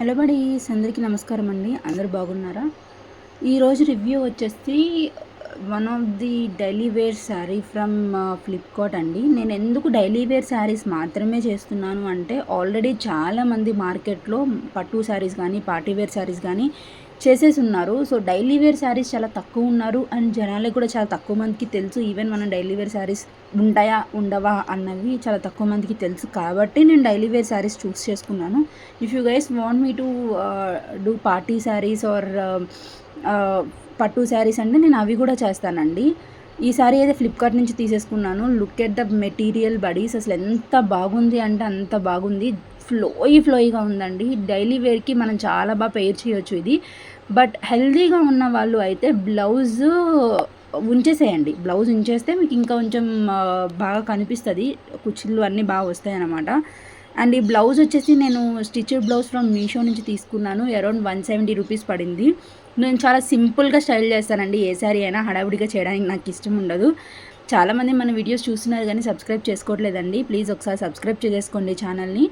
Hello buddies అందరికీ నమస్కారం అండి. అందరు బాగున్నారా? ఈరోజు రివ్యూ వచ్చేసి one of the daily wear sari from Flipkart అండి. నేను ఎందుకు డైలీ వేర్ శారీస్ మాత్రమే చేస్తున్నాను అంటే ఆల్రెడీ చాలామంది మార్కెట్లో పట్టు శారీస్ కానీ పార్టీ వేర్ శారీస్ కానీ చేసేసి ఉన్నారు. సో డైలీ వేర్ శారీస్ చాలా తక్కువ ఉన్నారు అండ్ జనాలకి కూడా చాలా తక్కువ మందికి తెలుసు. ఈవెన్ మనం డైలీ వేర్ శారీస్ ఉంటాయా ఉండవా అన్నవి చాలా తక్కువ మందికి తెలుసు. కాబట్టి నేను డైలీ వేర్ శారీస్ చూస్ చేసుకున్నాను. If you guys want me to do party saris or పట్టు శారీస్ అంటే నేను అవి కూడా చేస్తానండి. ఈ సారీ అయితే ఫ్లిప్కార్ట్ నుంచి తీసేసుకున్నాను. Look at the material buddies అసలు ఎంత బాగుంది అంటే అంత బాగుంది. ఫ్లోయి ఫ్లోయిగా ఉందండి. డైలీ వేర్కి మనం చాలా బాగా పేర్ చేయొచ్చు ఇది. బట్ హెల్దీగా ఉన్న వాళ్ళు అయితే బ్లౌజ్ ఉంచేసేయండి. బ్లౌజ్ ఉంచేస్తే మీకు ఇంకా కొంచెం బాగా కనిపిస్తుంది. కుచ్చిళ్ళు అన్నీ బాగా వస్తాయి అన్నమాట అండ్ ఈ బ్లౌజ్ వచ్చేసి నేను స్టిచ్డ్ బ్లౌజ్ ఫ్రమ్ మీషో నుంచి తీసుకున్నాను. అరౌండ్ వన్ సెవెంటీ రూపీస్ పడింది. నేను చాలా సింపుల్గా స్టైల్ చేస్తానండి. ఏ సారీ అయినా హడావిడిగా చేయడానికి నాకు ఇష్టం ఉండదు. చాలామంది మన వీడియోస్ చూస్తున్నారు కానీ సబ్స్క్రైబ్ చేసుకోవట్లేదండి. ప్లీజ్ ఒకసారి సబ్స్క్రైబ్ చేసుకోండి ఛానల్ని.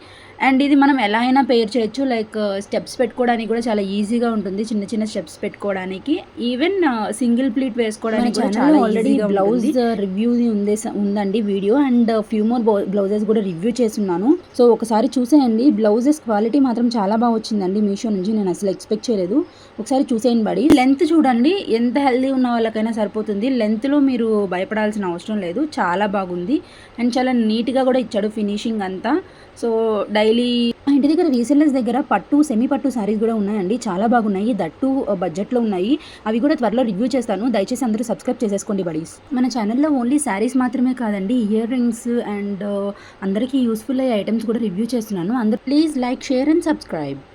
అండ్ ఇది మనం ఎలా అయినా పేర్ చేయొచ్చు. లైక్ స్టెప్స్ పెట్టుకోవడానికి కూడా చాలా ఈజీగా ఉంటుంది. చిన్న చిన్న స్టెప్స్ పెట్టుకోవడానికి. ఈవెన్ సింగిల్ ప్లీట్ వేసుకోవడానికి చాలా ఆల్రెడీ బ్లౌజ్ రివ్యూ ఉంది ఉందండి video. And few more blouses కూడా రివ్యూ చేస్తున్నాను. సో ఒకసారి చూసేయండి. బ్లౌజెస్ క్వాలిటీ మాత్రం చాలా బాగా వచ్చిందండి మీషో నుంచి. నేను అసలు ఎక్స్పెక్ట్ చేయలేదు. ఒకసారి చూసేయండి బడి లెంత్ చూడండి. ఎంత హెల్దీ ఉన్న వాళ్ళకైనా సరిపోతుంది. లెంత్లో మీరు భయపడాల్సిన అవసరం లేదు. చాలా బాగుంది. అండ్ చాలా నీట్గా కూడా ఇచ్చాడు ఫినిషింగ్ అంతా. సో డైలీ ఇంటి దగ్గర రీసెల్లర్స్ దగ్గర పట్టు సెమీ పట్టు శారీస్ కూడా ఉన్నాయండి. చాలా బాగున్నాయి. దట్టు బడ్జెట్లో ఉన్నాయి. అవి కూడా త్వరలో రివ్యూ చేస్తాను. దయచేసి అందరూ సబ్స్క్రైబ్ చేసేసుకోండి బడీస్. మన ఛానల్లో ఓన్లీ శారీస్ మాత్రమే కాదండి ఇయర్ రింగ్స్ అండ్ అందరికీ యూస్ఫుల్ అయ్యే ఐటమ్స్ కూడా రివ్యూ చేస్తున్నాను. అందరు please like share and subscribe.